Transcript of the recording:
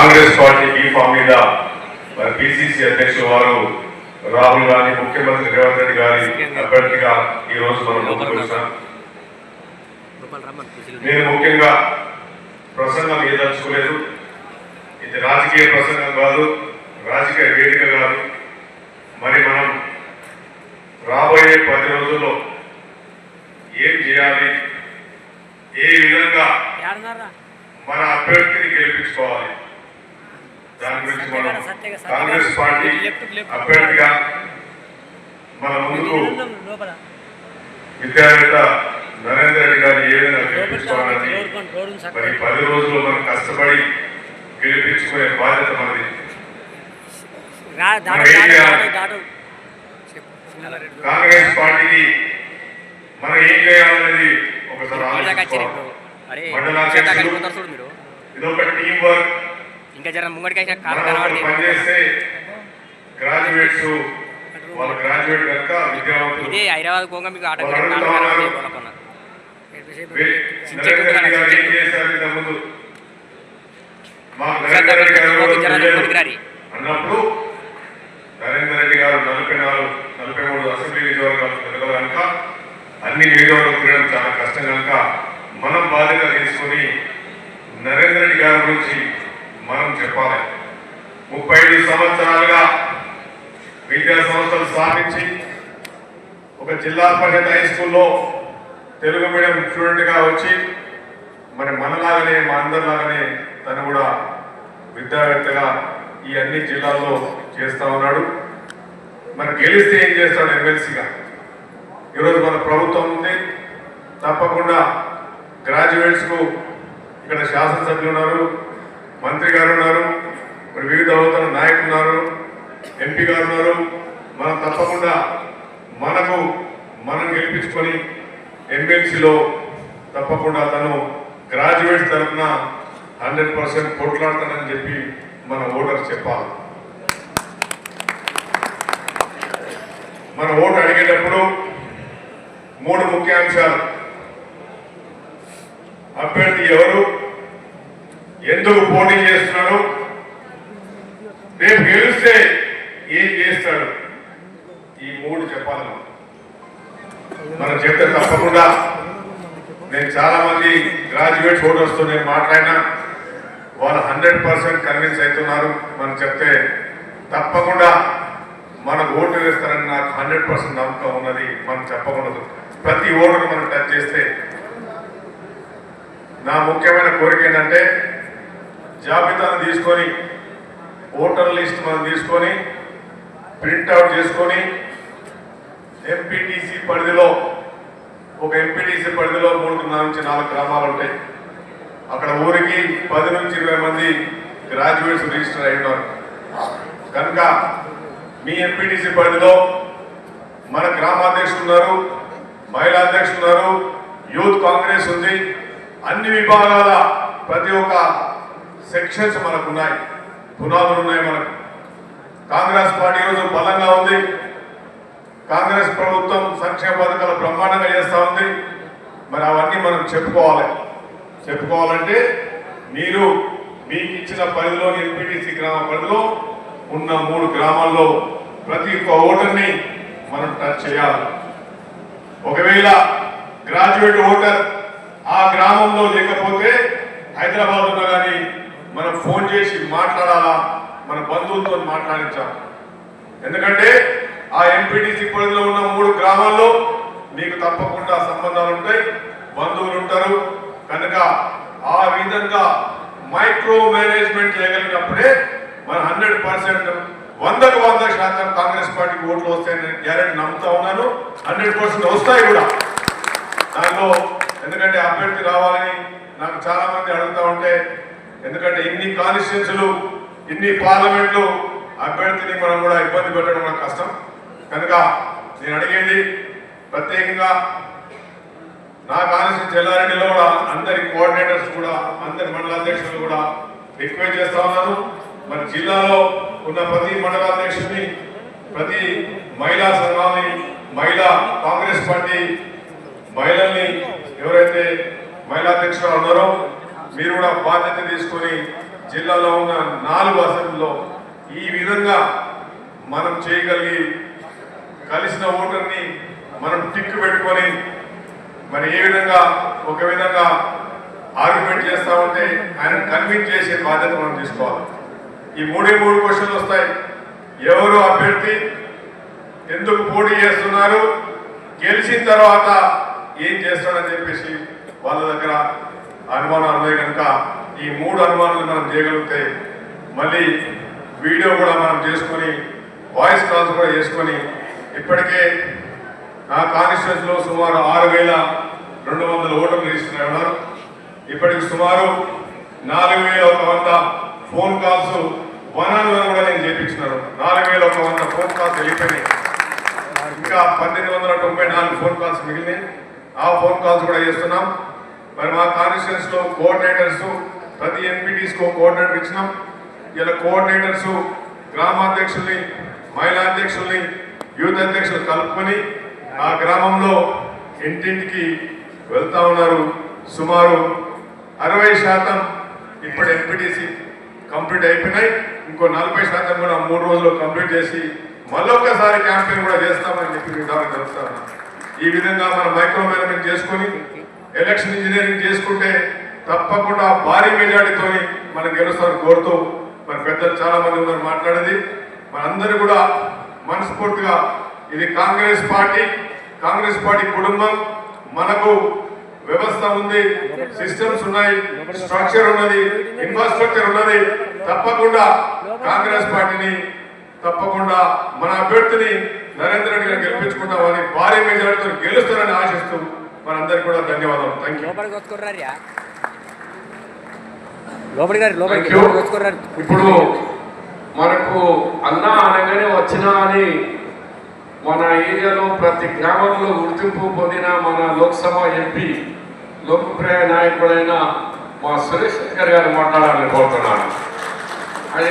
Congress party B form మీద మరి PCC అధ్యక్షుల వారు రాహుల్ గాంధీ ముఖ్యమంత్రి రేవంత్ రెడ్డి గారి అభ్యర్థిగా ఈ రోజు మనం నేను ముఖ్యంగా ప్రసంగం ఏదలుచుకోలేదు ఇది రాజకీయ ప్రసంగం కాదు రాజకీయ వేదిక కాదు. మరి మనం రాబోయే పది రోజుల్లో ఏం చేయాలి? ఏ విధంగా మన అభ్యర్థిని గెలిపించుకోవాలి? దాని గురించి మనం కాంగ్రెస్ పార్టీ అభ్యర్థిగా మన ముందుకు విద్యావేత్త నరేంద్ర రెడ్డి గారిని ఏ విధంగా గెలిపించుకోవాలని మరి పది రోజులు మనం కష్టపడి గెలిపించుకునే బాధ్యత మనది. కాంగ్రెస్ పార్టీకి మనం ఏం చేయాలనేది ఒకసారి మండలాధ్యక్షులు చూడు మీరు. ఇది ఒక టీం వర్క్. ఇంకా జర ముంగడికి అయితే కాలం కనబడి ఇదే హైదరాబాద్ పోగా మీకు ఆటో నరేంద్ర రెడ్డి గారు. అన్నప్పుడు నరేంద్ర రెడ్డి నలభై నాలుగు నలభై మూడు అసెంబ్లీ నియోజకవర్గాలు అన్ని నియోజకవర్గాలు తిరగడం చాలా కష్టం కనుక మనం బాధ్యత తీసుకొని నరేంద్ర రెడ్డి గారి గురించి మనం చెప్పాలి. ముప్పై ఐదు సంవత్సరాలుగా విద్యా సంస్థలు స్థాపించి ఒక జిల్లా పరిషత్ హై స్కూల్లో తెలుగు మీడియం స్టూడెంట్గా వచ్చి మరి మనలాగానే మా అందరిలాగానే తను కూడా విద్యావేత్తగా ఈ అన్ని జిల్లాల్లో చేస్తూ ఉన్నాడు. మరి గెలిస్తే ఏం చేస్తాడు ఎమ్మెల్సీగా? ఈరోజు మన ప్రభుత్వం ఉంది. తప్పకుండా గ్రాడ్యుయేట్స్కు ఇక్కడ శాసనసభ్యులు ఉన్నారు. మంత్రి గారు ఉన్నారు మరి వివిధ అవతల నాయకులు ఉన్నారు ఎంపీ గారు ఉన్నారు. మనం తప్పకుండా మనకు మనం గెలిపించుకొని ఎమ్మెల్సీలో తప్పకుండా తను గ్రాడ్యుయేట్ తరఫున హండ్రెడ్ పర్సెంట్ కొట్లాడతానని చెప్పి మన ఓటర్ చెప్పాలి. మన ఓటు అడిగేటప్పుడు మూడు ముఖ్య అంశాలు అభ్యర్థి ఎవరు? ఎందుకు పోటీ చేస్తున్నాడు? రేపు గెలిస్తే ఏం చేస్తాడు? ఈ మూడు చెప్పాలి. మనం. చెప్తే తప్పకుండా నేను చాలా మంది గ్రాడ్యుయేట్ ఓటర్స్తో నేను మాట్లాడినా వాళ్ళు హండ్రెడ్ పర్సెంట్ కన్విన్స్ అవుతున్నారు. మనం చెప్తే తప్పకుండా మనకు ఓటు వేస్తారని నాకు హండ్రెడ్ పర్సెంట్ నమ్మకం ఉన్నది. మనం చెప్పకూడదు. ప్రతి ఓటును మనం టచ్ చేస్తే నా ముఖ్యమైన కోరిక ఏంటంటే జాబితాను తీసుకొని ఓటర్ లిస్ట్ మనం తీసుకొని ప్రింట్అవుట్ చేసుకొని ఎంపీటీసీ పరిధిలో ఒక ఎంపీటీసీ పరిధిలో మూడు నుంచి నాలుగు గ్రామాలు ఉంటాయి. అక్కడ ఊరికి పది నుంచి ఇరవై మంది గ్రాడ్యుయేట్స్ రిజిస్టర్ అయి ఉన్నారు కనుక మీ ఎంపీటీసీ పరిధిలో మన గ్రామాధ్యక్షులు ఉన్నారు మహిళా అధ్యక్షులు ఉన్నారు యూత్ కాంగ్రెస్ ఉంది అన్ని విభాగాల ప్రతి ఒక్క సెక్షన్స్ మనకు ఉన్నాయి పునాదులు ఉన్నాయి మనకు. కాంగ్రెస్ పార్టీ ఈరోజు బలంగా ఉంది. కాంగ్రెస్ ప్రభుత్వం సంక్షేమ పథకాలు బ్రహ్మాండంగా చేస్తూ ఉంది. మరి అవన్నీ మనం చెప్పుకోవాలి. చెప్పుకోవాలంటే మీరు మీకు ఇచ్చిన పరిధిలో ఎంపీటీసీ గ్రామ పరిధిలో ఉన్న మూడు గ్రామాల్లో ప్రతి ఒక్క ఓటర్ని మనం టచ్ చేయాలి. ఒకవేళ గ్రాడ్యుయేట్ ఓటర్ ఆ గ్రామంలో లేకపోతే హైదరాబాద్ ఉన్నా కానీ మనం ఫోన్ చేసి మాట్లాడాలా? మన బంధువులతో మాట్లాడించాలి ఎందుకంటే ఆ ఎంపీటీసీ పరిధిలో ఉన్న మూడు గ్రామాల్లో మీకు తప్పకుండా సంబంధాలు ఉంటాయి బంధువులు ఉంటారు. కనుక ఆ విధంగా మైక్రో మేనేజ్మెంట్ చేయగలిగినప్పుడే మన హండ్రెడ్ పర్సెంట్ వందకు వంద శాతం కాంగ్రెస్ పార్టీకి ఓట్లు వస్తాయని గ్యారెంటీ నమ్ముతా ఉన్నాను. హండ్రెడ్ పర్సెంట్ వస్తాయి కూడా. దానిలో ఎందుకంటే అభ్యర్థి రావాలని నాకు చాలా మంది అడుగుతా ఉంటే ఎందుకంటే ఇన్ని కాన్స్టిట్యున్సీలు ఇన్ని పార్లమెంట్లు అభ్యర్థిని మనం కూడా ఇబ్బంది పెట్టడం మనకు కష్టం. కనుక నేను అడిగేది ప్రత్యేకంగా నా కాన్స్టిట్యూన్సీ చెల్లారెడ్డిలో కూడా అందరి కోఆర్డినేటర్స్ కూడా అందరి మండలాధ్యక్షులు కూడా రిక్వెస్ట్ చేస్తా ఉన్నాను. మన జిల్లాలో ఉన్న ప్రతి మండలాధ్యక్షుడిని ప్రతి మహిళా సంఘాన్ని మహిళా కాంగ్రెస్ పార్టీ మహిళల్ని ఎవరైతే మహిళా అధ్యక్షులు ఉన్నారో మీరు కూడా బాధ్యత తీసుకొని జిల్లాలో ఉన్న నాలుగు అసెంబ్లీలో ఈ విధంగా మనం చేయగలిగి కలిసిన ఓటర్ని మనం టిక్ పెట్టుకొని మరి ఏ విధంగా ఒక విధంగా ఆర్గ్యుమెంట్ చేస్తామంటే ఆయన కన్విన్స్ చేసే బాధ్యత మనం తీసుకోవాలి. ఈ మూడే మూడు క్వశ్చన్లు వస్తాయి. ఎవరు అభ్యర్థి? ఎందుకు పోటీ చేస్తున్నారు? గెలిచిన తర్వాత ఏం చేస్తాడని చెప్పేసి వాళ్ళ దగ్గర అనుమానాలు ఉన్నాయి కనుక ఈ మూడు అనుమానాలు మనం చేయగలిగితే మళ్ళీ వీడియో కూడా మనం చేసుకొని వాయిస్ కాల్స్ కూడా చేసుకొని ఇప్పటికే నా కాన్స్టిట్యూన్స్లో సుమారు ఆరు వేల రెండు వందల ఓటర్లు రిజిస్టర్ ఉన్నారు. ఇప్పటికి సుమారు నాలుగు వేల ఒక వంద phone calls one on one కూడా నేను చేపించినాను నాలుగు వేల ఒక వంద ఫోన్ కాల్స్ వెళ్ళిపోయినాయి. ఇంకా పద్దెనిమిది వందల తొంభై నాలుగు ఫోన్ కాల్స్ మిగిలినాయి. ఆ ఫోన్ కాల్స్ కూడా చేస్తున్నాం. మరి మా కాన్స్టిట్యూన్స్లో కోఆర్డినేటర్స్ ప్రతి ఎంపీటీస్ కోఆర్డినేటర్ ఇచ్చినాం. ఇలా కోఆర్డినేటర్స్ గ్రామాధ్యక్షుల్ని మహిళా అధ్యక్షుల్ని యూత్ అధ్యక్షులు కలుపుకొని ఆ గ్రామంలో ఇంటింటికి వెళ్తా ఉన్నారు. సుమారు అరవై శాతం ఇప్పుడు ఎంపీటీసీ కంప్లీట్ అయిపోయినాయి. ఇంకో నలభై శాతం కూడా మూడు రోజులు కంప్లీట్ చేసి మళ్ళొక్కసారి క్యాంపెయిన్ కూడా చేస్తామని చెప్పి మీ ద్వారా ఈ విధంగా మనం మైక్రో మేనేజ్మెంట్ చేసుకొని ఎలక్షన్ ఇంజనీరింగ్ చేసుకుంటే తప్పకుండా భారీ మెజార్టీతో మనం గెలుస్తామని కోరుతూ మన పెద్దలు చాలా మంది ఉన్నారు మాట్లాడేది. మనందరూ కూడా మనస్ఫూర్తిగా ఇది కాంగ్రెస్ పార్టీ కాంగ్రెస్ పార్టీ కుటుంబం మనకు వ్యవస్థ ఉంది సిస్టమ్స్ ఉన్నాయి స్ట్రక్చర్ ఉన్నది ఇన్ఫ్రాస్ట్రక్చర్ ఉన్నది. తప్పకుండా కాంగ్రెస్ పార్టీని తప్పకుండా మన అభ్యర్థిని నరేంద్ర రెడ్డి గారు గెలిపించుకుంటామని భారీ మెజార్టీతో గెలుస్తారని ఆశిస్తూ మనందరికీ కూడా ధన్యవాదాలు. థ్యాంక్ యూ ఇప్పుడు మనకు అన్న అనగానే వచ్చినా అని మన ఏరియాలో ప్రతి గ్రామంలో గుర్తింపు పొందిన మన లోక్సభ ఎంపీ లోకప్రియ నాయకుడైన మా సురేష్ శంకర్ గారు మాట్లాడాలని కోరుతున్నాను. అది